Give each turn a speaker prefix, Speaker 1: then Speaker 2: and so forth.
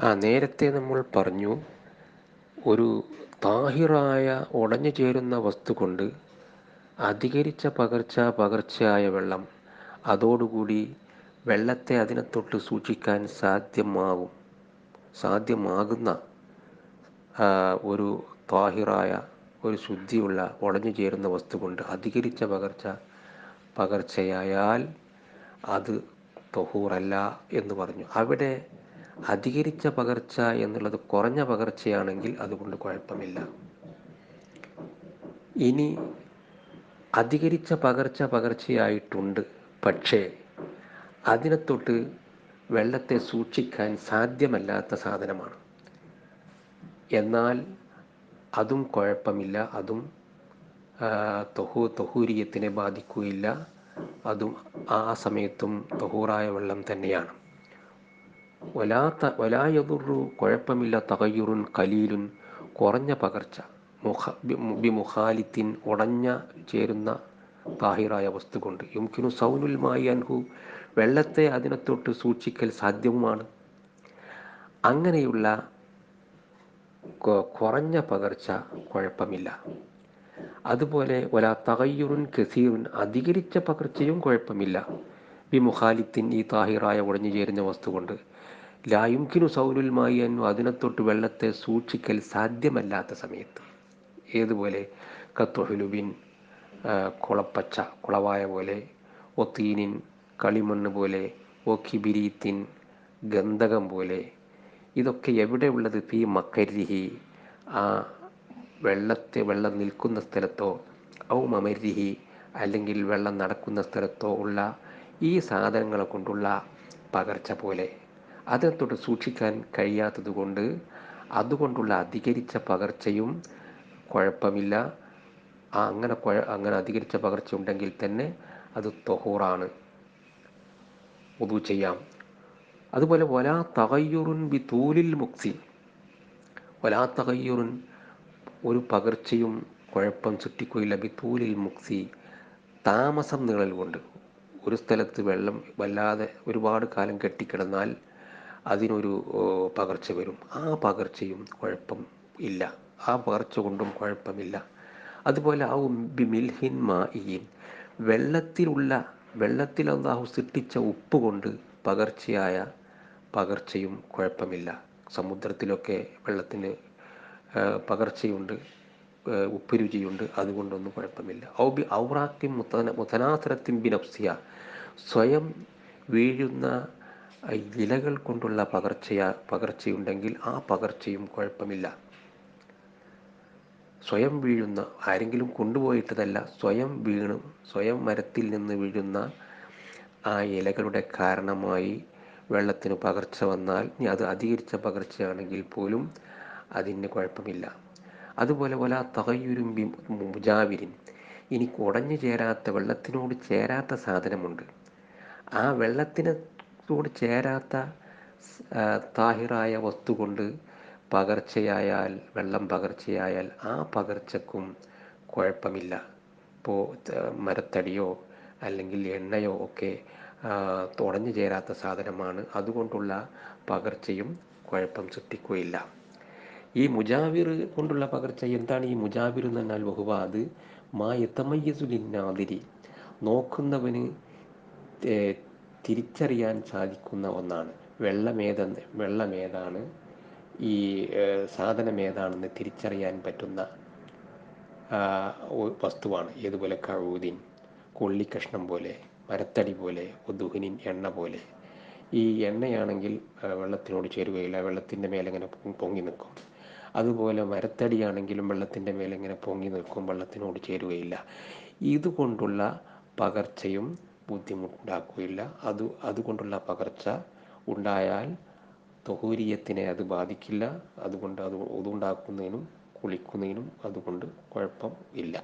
Speaker 1: ആ നേരത്തെ നമ്മൾ പറഞ്ഞു ഒരു താഹിറായ ഉടഞ്ഞു ചേരുന്ന വസ്തു കൊണ്ട് അധികരിച്ച പകർച്ച പകർച്ചയായ വെള്ളം അതോടുകൂടി വെള്ളത്തെ അതിനെ തൊട്ട് സൂക്ഷിക്കാൻ സാധ്യമാകും സാധ്യമാകുന്ന ഒരു താഹിറായ ഒരു ശുദ്ധിയുള്ള ഉടഞ്ഞു ചേരുന്ന വസ്തു കൊണ്ട് അധികരിച്ച പകർച്ച പകർച്ചയായാൽ അത് തൊഹൂറല്ല എന്ന് പറഞ്ഞു. അവിടെ അധികരിച്ച പകർച്ച എന്നുള്ളത് കുറഞ്ഞ പകർച്ചയാണെങ്കിൽ അതുകൊണ്ട് കുഴപ്പമില്ല. ഇനി അധികരിച്ച പകർച്ച പകർച്ചയായിട്ടുണ്ട്. പക്ഷേ അതിനെ തൊട്ട് വെള്ളത്തെ സൂക്ഷിക്കാൻ സാധ്യമല്ലാത്ത സാധനമാണ്. എന്നാൽ അതും കുഴപ്പമില്ല. അതും തൊഹു തൊഹൂ തൊഹൂരിയത്തിനെ ബാധിക്കുകയില്ല. അതും ആ സമയത്തും തൊഹൂറായ വെള്ളം തന്നെയാണ്. വലാത്ത വലായതുറു കുഴപ്പമില്ല തകയുറുൻ കലീലുൻ. കുറഞ്ഞ പകർച്ച മുഖ ബി മുഖാലിത്തിൻ ഉടഞ്ഞ ചേരുന്ന താഹിറായ വസ്തു കൊണ്ട് യുംകിനു സൗനുൽ മായി അൻഹു. വെള്ളത്തെ അതിനെ തൊട്ട് സൂക്ഷിക്കൽ സാധ്യവുമാണ്. അങ്ങനെയുള്ള കുറഞ്ഞ പകർച്ച കുഴപ്പമില്ല. അതുപോലെ ഒരാ തകയ്യുറുൻ കസീറുൻ. അധികരിച്ച പകർച്ചയും കുഴപ്പമില്ല. ബി മുഖാലിത്തിൻ ഈ താഹിറായ ഉടഞ്ഞു ചേരുന്ന വസ്തു കൊണ്ട് ലായുംകിനു സൗലുൽ മായി അന്നു അതിനെ തൊട്ട് വെള്ളത്തെ സൂക്ഷിക്കൽ സാധ്യമല്ലാത്ത സമയത്ത്. ഏതുപോലെ? കത്തൊഹുലുബിൻ കുളപ്പച്ച കുളവായ പോലെ ഒത്തീനിൻ കളിമണ്ണ് പോലെ ഒ കിബിരീത്തിൻ ഗന്ധകം പോലെ. ഇതൊക്കെ എവിടെയുള്ളത് ഫീ മക്കരിഹി. ആ വെള്ളത്തെ വെള്ളം നിൽക്കുന്ന സ്ഥലത്തോ ഔ മമരിഹി അല്ലെങ്കിൽ വെള്ളം നടക്കുന്ന സ്ഥലത്തോ ഉള്ള ഈ സാധനങ്ങളെ കൊണ്ടുള്ള പകർച്ച പോലെ അതിനെ തൊട്ട് സൂക്ഷിക്കാൻ കഴിയാത്തത് കൊണ്ട് അതുകൊണ്ടുള്ള അധികരിച്ച പകർച്ചയും കുഴപ്പമില്ല. അങ്ങനെ അങ്ങനെ അധികരിച്ച പകർച്ച ഉണ്ടെങ്കിൽ തന്നെ അത് തൊഹൂറാണ്. ഉതു ചെയ്യാം. അതുപോലെ വലാ തകയ്യുറുൻ ബി തൂലിൽ മുക്തി വലാ തകയ്യുറുൻ ഒരു പകർച്ചയും കുഴപ്പം സൃഷ്ടിക്കുകയില്ല ബി തൂലിൽ മുക്തി താമസം നിഴൽ കൊണ്ട്. ഒരു സ്ഥലത്ത് വെള്ളം വല്ലാതെ ഒരുപാട് കാലം കെട്ടിക്കിടന്നാൽ അതിനൊരു പകർച്ച വരും. ആ പകർച്ചയും കുഴപ്പം ഇല്ല. ആ പകർച്ച കൊണ്ടും കുഴപ്പമില്ല. അതുപോലെ ആ മിൽഹിൻ മായിൻ വെള്ളത്തിലുള്ള വെള്ളത്തിൽ അള്ളാഹു സൃഷ്ടിച്ച ഉപ്പ് കൊണ്ട് പകർച്ചയായ പകർച്ചയും കുഴപ്പമില്ല. സമുദ്രത്തിലൊക്കെ വെള്ളത്തിന് പകർച്ചയുണ്ട്. ഉപ്പ് രുചിയുണ്ട് അതുകൊണ്ടൊന്നും കുഴപ്പമില്ല. ഔബി ഔറാക്കി മുത്തന മുതനാസരത്തിൻ ബിനഫ്സിയ സ്വയം വീഴുന്ന ഇലകൾ കൊണ്ടുള്ള പകർച്ചയ പകർച്ചയുണ്ടെങ്കിൽ ആ പകർച്ചയും കുഴപ്പമില്ല. സ്വയം വീഴുന്ന ആരെങ്കിലും കൊണ്ടുപോയിട്ടതല്ല സ്വയം വീണു സ്വയം മരത്തിൽ നിന്ന് വീഴുന്ന ആ ഇലകളുടെ കാരണമായി വെള്ളത്തിന് പകർച്ച വന്നാൽ അത് അധികരിച്ച പകർച്ചയാണെങ്കിൽ പോലും അതിന് കുഴപ്പമില്ല. അതുപോലെ പോലെ തകയുരും മുജാവിരിൻ. ഇനി കുടഞ്ഞു ചേരാത്ത വെള്ളത്തിനോട് ചേരാത്ത സാധനമുണ്ട്. ആ വെള്ളത്തിനോട് ചേരാത്ത താഹിറായ വസ്തു കൊണ്ട് പകർച്ചയായാൽ വെള്ളം പകർച്ചയായാൽ ആ പകർച്ചക്കും കുഴപ്പമില്ല. ഇപ്പോൾ മരത്തടിയോ അല്ലെങ്കിൽ എണ്ണയോ ഒക്കെ തുടഞ്ഞു ചേരാത്ത സാധനമാണ്. അതുകൊണ്ടുള്ള പകർച്ചയും കുഴപ്പം സൃഷ്ടിക്കുകയില്ല. ഈ മുജാവിർ കൊണ്ടുള്ള പകർച്ച എന്താണ് ഈ മുജാവിർ എന്ന് പറഞ്ഞാൽ ബഹുവ മാ എത്തമയ്യസുലിന്നാതിരി നോക്കുന്നവന് തിരിച്ചറിയാൻ സാധിക്കുന്ന ഒന്നാണ്. വെള്ളമേതെന്ന് വെള്ളമേതാണ് ഈ സാധനം ഏതാണെന്ന് തിരിച്ചറിയാൻ പറ്റുന്ന വസ്തുവാണ്. ഏതുപോലെ? കഴുതിൻ കൊള്ളിക്കഷ്ണം പോലെ മരത്തടി പോലെ ഒതുഹിനിൻ എണ്ണ പോലെ. ഈ എണ്ണയാണെങ്കിൽ വെള്ളത്തിനോട് ചേരുകയില്ല. വെള്ളത്തിന്റെ മേലെ ഇങ്ങനെ പൊങ്ങി നിൽക്കും. അതുപോലെ മരത്തടിയാണെങ്കിലും വെള്ളത്തിന്റെ മേലെ ഇങ്ങനെ പൊങ്ങി നിൽക്കും വെള്ളത്തിനോട് ചേരുകയില്ല. ഇതുകൊണ്ടുള്ള പകർച്ചയും ബുദ്ധിമുട്ടുണ്ടാക്കുകയില്ല. അത് അതുകൊണ്ടുള്ള പകർച്ച ഉണ്ടായാൽ തൊഹൂരിയത്തിനെ അത് ബാധിക്കില്ല. അതുകൊണ്ട് അത് ഉതുണ്ടാക്കുന്നതിനും കുളിക്കുന്നതിനും അതുകൊണ്ട് കുഴപ്പം ഇല്ല.